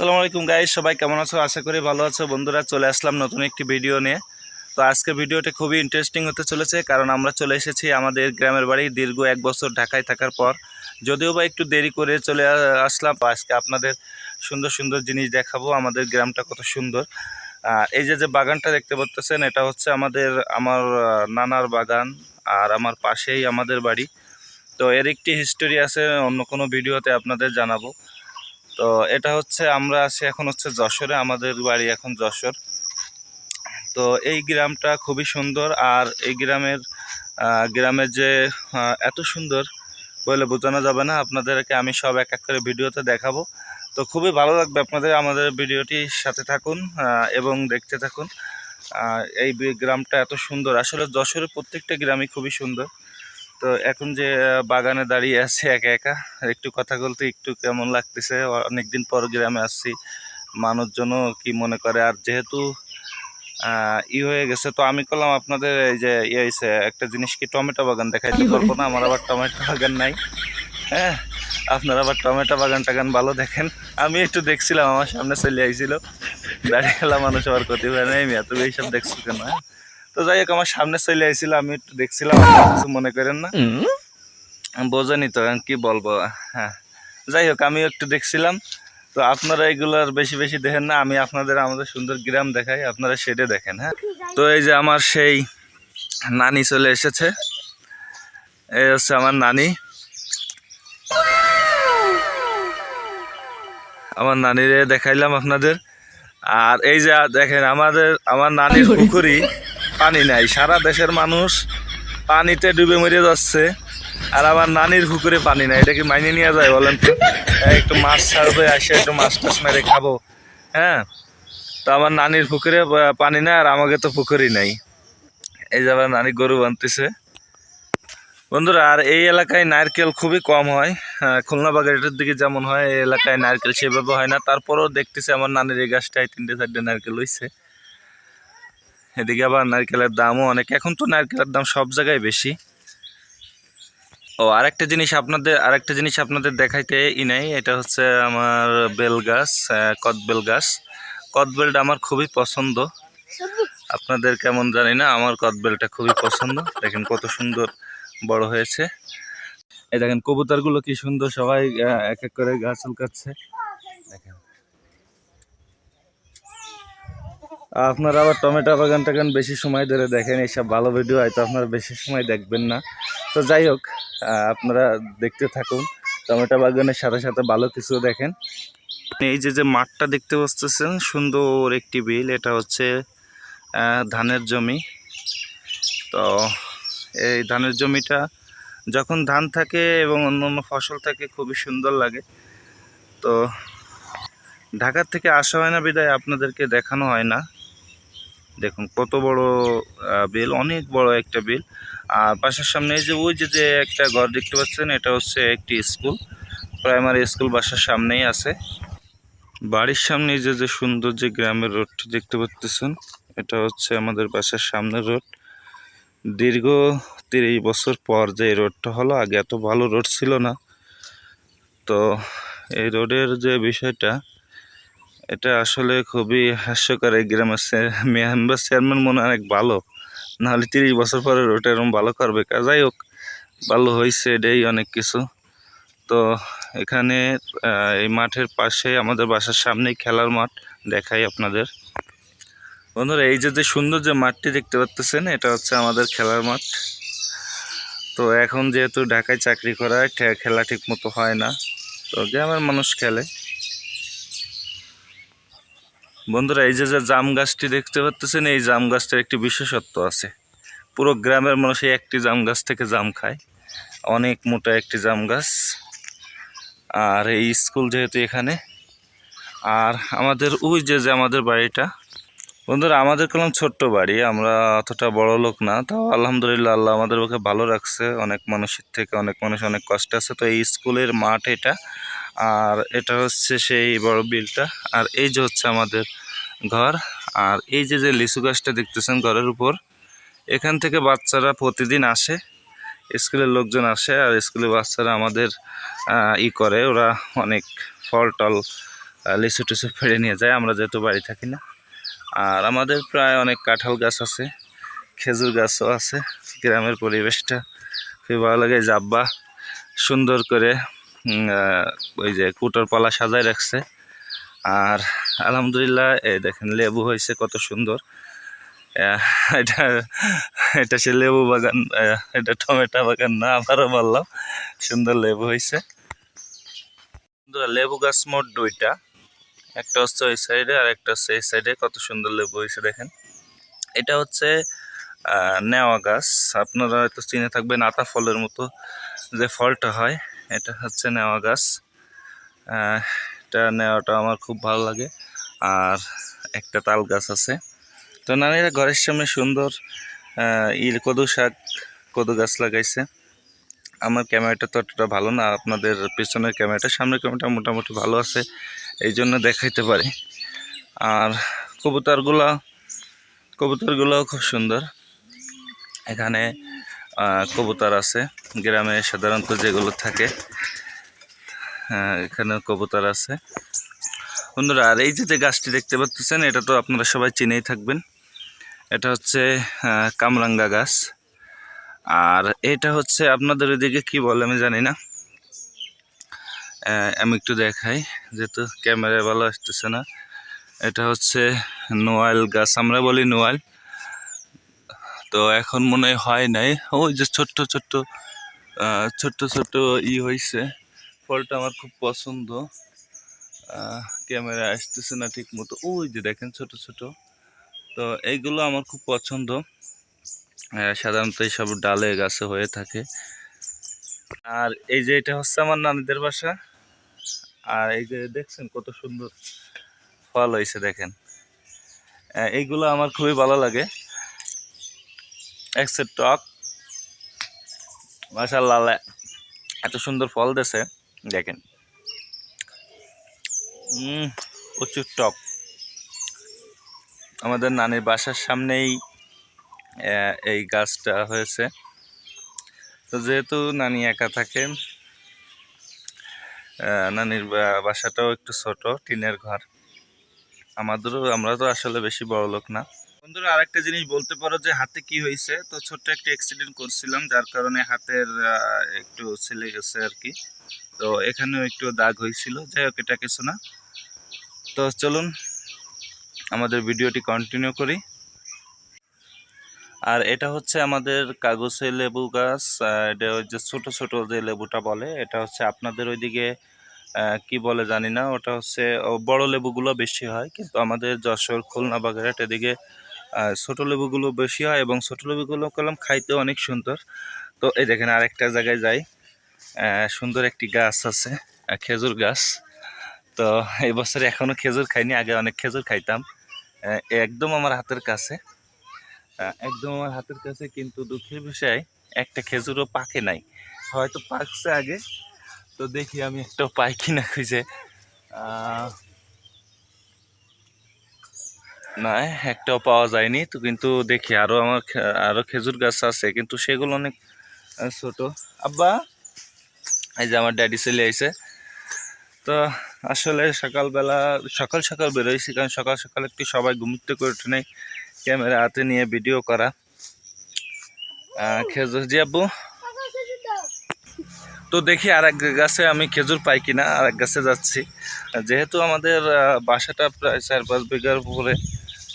আসসালামু আলাইকুম গাইস সবাই কেমন আছো? আশা করি ভালো আছো। বন্ধুরা, চলে আসলাম নতুন একটি ভিডিও নিয়ে। তো আজকে ভিডিওটা খুবই ইন্টারেস্টিং হতে চলেছে, কারণ আমরা চলে এসেছি আমাদের গ্রামের বাড়ি দীর্ঘ এক বছর ঢাকায় থাকার পর। যদিও বা একটু দেরি করে চলে আসলাম আজকে আপনাদের সুন্দর সুন্দর জিনিস দেখাবো, আমাদের গ্রামটা কত সুন্দর। এই যে যে বাগানটা দেখতে পাচ্ছেন এটা হচ্ছে আমাদের, আমার নানার বাগান, আর আমার পাশেই আমাদের বাড়ি। তো এর একটি হিস্টোরি আছে, অন্য কোনো ভিডিওতে আপনাদের জানাব। তো এটা হচ্ছে আমরা আছি এখন হচ্ছে যশোরে, আমাদের বাড়ি এখন যশোর। তো এই গ্রামটা খুবই সুন্দর আর এই গ্রামের গ্রামের যে এত সুন্দর বলে বোঝানো যাবে না। আপনাদেরকে আমি সব এক এক করে ভিডিওতে দেখাবো। তো খুবই ভালো লাগবে আপনাদের আমাদের ভিডিওটির সাথে থাকুন এবং দেখতে থাকুন। এই গ্রামটা এত সুন্দর। আসলে যশোরের প্রত্যেকটা গ্রামই খুবই সুন্দর। তো এখন যে বাগানে দাঁড়িয়ে আছে একা একা একটু কথা বলতে একটু কেমন লাগতেছে? অনেকদিন পর গ্রামে আসছি মানুষজনও কি মনে করে? আর যেহেতু ই হয়ে গেছে তো আমি করলাম আপনাদের এই যে ইয়ে হয়েছে একটা জিনিস কি টমেটো বাগান দেখাইতে পারব না? আমার আবার টমেটো বাগান নাই। হ্যাঁ আপনারা আবার টমেটো বাগান টাগান ভালো দেখেন? আমি একটু দেখছিলাম আমার সামনে চলে আইছিল। দাঁড়িয়ে গেলাম মানুষ আবার ক্ষতি হয় নাই। মিয়া তুমি এইসব দেখছ কেন হ্যাঁ? যাই হোক আমার সামনে চলে আইছিল আমি একটু দেখছিলাম কিছু মনে করেন না। বোঝেনি তো কি বলব হ্যাঁ। যাই হোক আমি একটু দেখছিলাম। তো আপনারা এগুলোর বেশি বেশি দেখেন না আমি আপনাদের আমাদের সুন্দর গ্রাম দেখাই আপনারা সেটা দেখেন হ্যাঁ। তো এই যে আমার সেই নানি চলে এসেছে। এই হচ্ছে আমার নানি। আমার নানিরে দেখাইলাম আপনাদের। আর এই যে দেখেন আমাদের আমার নানির পুকুরি পানি নাই। সারা দেশের মানুষ পানিতে ডুবে মরে যাচ্ছে আর আমার নানির পুকুরে পানি নাই। এটা কি মাইনে নিয়ে যায় বলেন তো? একটু মাছ ছাড়বে, আসে একটু মাছ টাছ মেরে খাব। হ্যাঁ? তো আমার নানির পুকুরে পানি নাই আর আমাকে তো পুকুরই নাই। এই যে আমার নানি গরু বানতেছে বন্ধুরা, আর এই এলাকায় নারকেল খুবই কম হয়। খুলনা বাগেরহাটের দিকে যেমন হয়, এই এলাকায় নারকেল সেভাবে হয় না। তারপরেও দেখতেছি আমার নানির এই গাছটায় তিনটে চারটে নারকেল হয়েছে এদিকে আবার নারকেলের দামও অনেক। এখন তো নারকেলের দাম সব জায়গায় বেশি। ও, আরেকটা জিনিস আপনাদের, আরেকটা জিনিস আপনাদের দেখাইতে ই নাই, এটা হচ্ছে আমার বেল গাছ কদবেল গাছ। কদবেলটা আমার খুবই পছন্দ। আপনাদের কেমন জানি না, আমার কদবেলটা খুবই পছন্দ। দেখেন কত সুন্দর বড় হয়েছে। এই দেখেন, কবুতরগুলো কি সুন্দর সবাই এক এক করে গাছ উলকাচ্ছে। আপনারা আবার টমেটো বাগান টাগান বেশি সময় ধরে দেখেন, এইসব ভালো ভিডিও হয়তো আপনারা বেশি সময় দেখবেন না। তো যাই হোক আপনারা দেখতে থাকুন, টমেটো বাগানের সাথে সাথে ভালো কিছু দেখেন। এই যে যে মাঠটা দেখতে পাচ্ছেন সুন্দর একটি বিল, এটা হচ্ছে ধানের জমি। তো এই ধানের জমিটা যখন ধান থাকে এবং অন্য অন্য ফসল থাকে, খুবই সুন্দর লাগে। তো ঢাকার থেকে আসা হয় না, বিদায় আপনাদেরকে দেখানো হয় না। দেখুন, কত বড় বিল, অনেক বড় একটা বিল। আর বাসার সামনে যে ওই যে যে একটা ঘর দেখতে পাচ্ছেন, এটা হচ্ছে একটি স্কুল। প্রাইমারি স্কুল বাসার সামনেই আছে। বাড়ির সামনে যে যে সুন্দর যে গ্রামের রোডটি দেখতে পাচ্ছেন এটা হচ্ছে আমাদের বাসার সামনের রোড। দীর্ঘ তিরিশ বছর পর যে রোডটা হলো, আগে এত ভালো রোড ছিল না। তো এই রোডের যে বিষয়টা এটা আসলে খুবই হাস্যকর। এই গ্রামের মেম্বার চেয়ারম্যান মনে অনেক ভালো। নাহলে তিরিশ বছর পরে ওটা এরকম ভালো করবে যাই হোক, ভালো হয়েছে এটাই অনেক কিছু। তো এখানে এই মাঠের পাশে আমাদের বাসার সামনেই খেলার মাঠ দেখাই আপনাদের। বন্ধুরা, এই যে যে সুন্দর যে মাঠটি দেখতে পাচ্ছেন এটা হচ্ছে আমাদের খেলার মাঠ। তো এখন যেহেতু ঢাকায় চাকরি করা খেলা ঠিক মতো হয় না। তো গ্রামের মানুষ খেলে। বন্ধুরা, এই যে যে জাম গাছটি দেখতে পাচ্ছেন এই জাম গাছটার একটি বিশেষত্ব আছে। পুরো গ্রামের মানুষ এই একটি জাম গাছ থেকে জাম খায়। অনেক মোটা একটি জাম গাছ। আর এই স্কুল যেহেতু এখানে, আর আমাদের, ওই যে যে আমাদের বাড়িটা, বন্ধুরা, আমাদের কলম ছোট্ট বাড়ি, আমরা অতটা বড় লোক না, তাও আলহামদুলিল্লাহ আল্লাহ আমাদের ওকে ভালো রাখছে। অনেক মানুষের থেকে অনেক মানুষ অনেক কষ্ট আছে। তো এই স্কুলের মাঠ এটা আর এটা হচ্ছে সেই বড় বিলটা। আর এই যে হচ্ছে আমাদের ঘর। আর এই যে যে লিচু গাছটা দেখতেছেন ঘরের উপর, এখান থেকে বাচ্চারা প্রতিদিন আসে। স্কুলের লোকজন আসে আর স্কুলের বাচ্চারা আমাদের ই করে। ওরা অনেক ফল টল লিচু টিচু ফেড়ে নিয়ে যায়। আমরা যেহেতু বাড়ি থাকি না। আর আমাদের প্রায় অনেক কাঁঠাল গাছ আছে, খেজুর গাছও আছে। গ্রামের পরিবেশটা খুবই ভালো লাগে। আব্বা সুন্দর করে ওই যে কুটোর পালা সাজায় রাখছে। আর আলহামদুলিল্লাহ, এই দেখেন, লেবু হয়েছে কত সুন্দর। এটা এটা সে লেবু বাগান এটা টমেটো বাগান না, আবারও বললাম, সুন্দর লেবু হয়েছে। লেবু গাছ মোট দুইটা, একটা হচ্ছে ওই সাইডে আর একটা হচ্ছে এই সাইডে, কত সুন্দর লেবু হয়েছে, দেখেন। এটা হচ্ছে নেওয়া গাছ। আপনারা হয়তো চিনে থাকবেন, আতা ফলের মতো যে ফলটা হয় এটা হচ্ছে নেওয়া গাছ। এটা নেওয়াটা আমার খুব ভালো লাগে। আর একটা তাল গাছ আছে। তো নানিরা ঘরের সামনে সুন্দর ইল, কদু শাক, কদু গাছ লাগাইছে। আমার ক্যামেরাটা তো অতটা ভালো না, আপনাদের পিছনের ক্যামেরাটা, সামনের ক্যামেরাটা মোটামুটি ভালো আছে, এই জন্য দেখাইতে পারি। আর কবুতরগুলো, কবুতরগুলোও খুব সুন্দর। এখানে কবুতর আছে। গ্রামে সাধারণত যেগুলো থাকে এখানে কবুতর আছে। বন্ধুরা, আর এই যে যে গাছটি দেখতে পাচ্ছেন, এটা তো আপনারা সবাই চিনেই থাকবেন। এটা হচ্ছে কামরাঙ্গা গাছ। আর এটা হচ্ছে আপনাদের ওইদিকে কি বলে আমি জানি না। আমি একটু দেখাই, যেহেতু ক্যামেরায় ভালো আসতেছে না। এটা হচ্ছে নোয়াল গাছ, আমরা বলি নোয়াল তো এখন মনে হয় নাই। ওই যে ছোট্ট ছোট্ট ছোট্ট ছোট্ট ই হয়েছে ফলটা আমার খুব পছন্দ। ক্যামেরা আসতেছে না ঠিক মতো ওই যে দেখেন ছোট ছোট। তো এইগুলো আমার খুব পছন্দ। সাধারণত এইসব ডালে গাছে হয়ে থাকে। আর এই যে এটা হচ্ছে আমার নানিদের বাসা। আর এই যে দেখছেন কত সুন্দর ফল হয়েছে দেখেন। এইগুলো আমার খুবই ভালো লাগে। একসে টক মাসাল্লাহ এত সুন্দর ফল দেছে দেখেন। প্রচুর টক আমাদের নানির বাসার সামনেই এই গাছটা হয়েছে। তো যেহেতু নানি একা থাকে নানির বাসাটাও একটু ছোট, টিনের ঘর। আমাদেরও, আমরা তো আসলে বেশি বড় লোক না। বন্ধুরা, আরেকটা জিনিস বলতে পারো যে হাতে কি হয়েছে? তো ছোট্ট একটা অ্যাক্সিডেন্ট করছিলাম, যার কারণে হাতের একটু ছিলে গেছে আর কি। তো এখানেও একটু দাগ হয়েছিল। যাই হোক, এটা কিছু না। তো চলুন, আমাদের ভিডিওটি কন্টিনিউ করি। আর এটা হচ্ছে আমাদের কাগজে লেবু গাছ এটা ওই যে ছোট ছোট যে লেবুটা বলে, এটা হচ্ছে আপনাদের ওইদিকে কি বলে জানি না, ওটা হচ্ছে বড় লেবুগুলো বেশি হয়, কিন্তু আমাদের যশোর খুলনা বাগেরহাট এদিকে ছোট লেবুগুলো বেশি হয় এবং ছোটো লেবুগুলো কলম খাইতে অনেক সুন্দর। তো এই দেখেন আরেকটা জায়গায় যাই। সুন্দর একটি গাছ আছে খেজুর গাছ। তো এই বছর এখনও খেজুর খাইনি, আগে অনেক খেজুর খাইতাম। একদম আমার হাতের কাছে। একদম আমার হাতের কাছে, কিন্তু দুঃখের বিষয়, একটা খেজুরও পাকে নাই। হয়তো পাকছে আগে, তো দেখি আমি একটা পাই কিনা খুঁজে। না একটাও পাওয়া যায়নি। তো কিন্তু দেখি আরও আমার আরও খেজুর গাছ আছে, কিন্তু সেগুলো অনেক ছোট। আব্বা, এই যে আমার ড্যাডি চলে আইছে। তো আসলে সকালবেলা, সকাল সকাল বেরোইছি, কারণ সকাল সকাল একটু সবাই ঘুমতে করে উঠে নেই। ক্যামেরা হাতে নিয়ে ভিডিও করা। খেজুর, জি আব্বু? তো দেখি আর এক গাছে আমি খেজুর পাই কিনা আর এক গাছে যাচ্ছি। যেহেতু আমাদের বাসাটা প্রায় চার পাঁচ বিঘার উপরে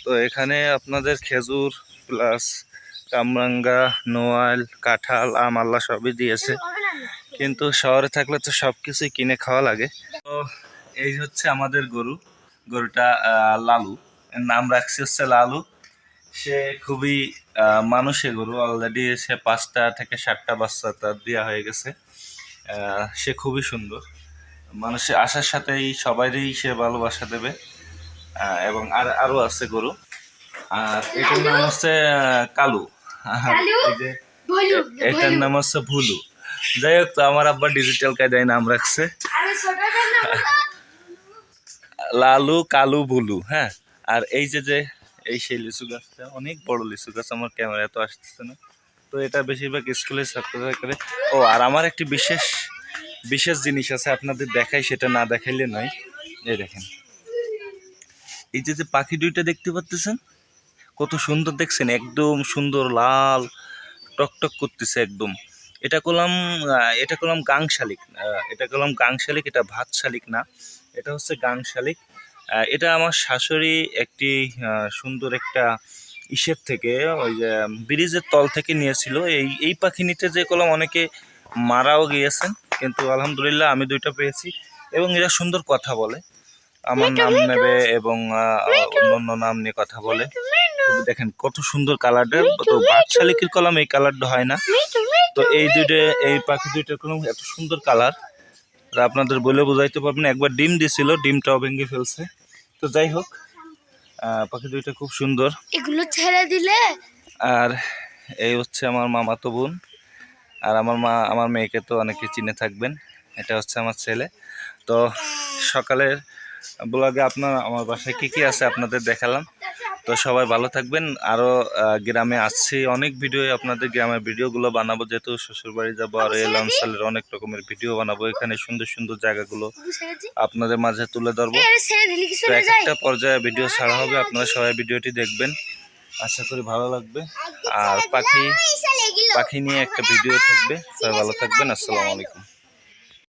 তো এখানে আপনাদের খেজুর প্লাস কামরাঙ্গা নোয়াল কাঁঠাল আম আল্লাহ সবই দিয়েছে। কিন্তু শহরে থাকলে তো সব কিছুই কিনে খাওয়া লাগে। তো এই হচ্ছে আমাদের গরু। গরুটা লালু। এর নাম রাখছি হচ্ছে লালু। সে খুবই আহ, মানুষে গরু। অলরেডি সে পাঁচটা থেকে সাতটা বাচ্চা তার দেওয়া হয়ে গেছে। সে খুবই সুন্দর। মানুষের আসার সাথেই সবারই সে ভালোবাসা দেবে। এবং আর আরও আছে গরু। আর এটার নাম হচ্ছে কালু। ভলু এটার নাম হচ্ছে ভুলু। যাই হোক তো আমার আব্বা ডিজিটাল কায়দায় নাম রাখছে। লালু কালু বুলু হ্যাঁ? আর এই যে যে এই সেই লিচু গাছটা অনেক বড় লিচু গাছ আমার ক্যামেরা তো আসতেছে না। তো এটা বেশিরভাগ স্কুলের ছাত্ররা করে। ও আর আমার একটি বিশেষ বিশেষ জিনিস আছে আপনাদের দেখাই সেটা না দেখাইলে নয়। এই দেখেন। এই যে যে পাখি দুইটা দেখতে পাচ্ছেন কত সুন্দর দেখছেন, একদম সুন্দর লাল টকটক করতেছে একদম। এটা করলাম এটা করলাম গাং শালিক এটা করলাম গাং শালিক এটা ভাত শালিক না, এটা হচ্ছে গাং শালিক এটা আমার শাশুড়ি একটি সুন্দর একটা ইসের থেকে, ওই যে ব্রিজের তল থেকে নিয়েছিল। এই এই পাখি নিতে যে করলাম অনেকে মারাও গিয়েছেন, কিন্তু আলহামদুলিল্লাহ আমি দুইটা পেয়েছি। এবং এরা সুন্দর কথা বলে। আমার নাম নেবে এবং অন্য নাম নিয়ে কথা বলে। দেখেন কত সুন্দর কালারটা তো শালিকের কলম এই কালারটা হয় না। তো এই দুইটা এই পাখি দুইটার কলম এত সুন্দর কালার আপনাদের বলে বোঝাইতে পারবেন না। একবার ডিম দিছিল ডিমটাও ভেঙে ফেলছে। তো যাই হোক পাখি দুইটা খুব সুন্দর। এগুলো ছেড়ে দিলে? আর এই হচ্ছে আমার মামাতো বোন। আর আমার মা আমার মেয়েকে তো অনেকে চিনে থাকবেন। এটা হচ্ছে আমার ছেলে। তো সকালের ব্লগে আপনার, আমার বাসায় কী কী আছে আপনাদের দেখালাম। তো সবাই ভালো থাকবেন। আরও গ্রামে আসছি। অনেক ভিডিও আপনাদের গ্রামের ভিডিওগুলো বানাবো। যেহেতু শ্বশুরবাড়ি যাব, আর এই অঞ্চলের অনেক রকমের ভিডিও বানাবো। এখানে সুন্দর সুন্দর জায়গাগুলো আপনাদের মাঝে তুলে ধরবো। তো এক একটা পর্যায়ে ভিডিও ছাড়া হবে। আপনারা সবাই ভিডিওটি দেখবেন। আশা করি ভালো লাগবে। আর পাখি পাখি নিয়ে একটা ভিডিও থাকবে। সবাই ভালো থাকবেন। আসসালামু আলাইকুম।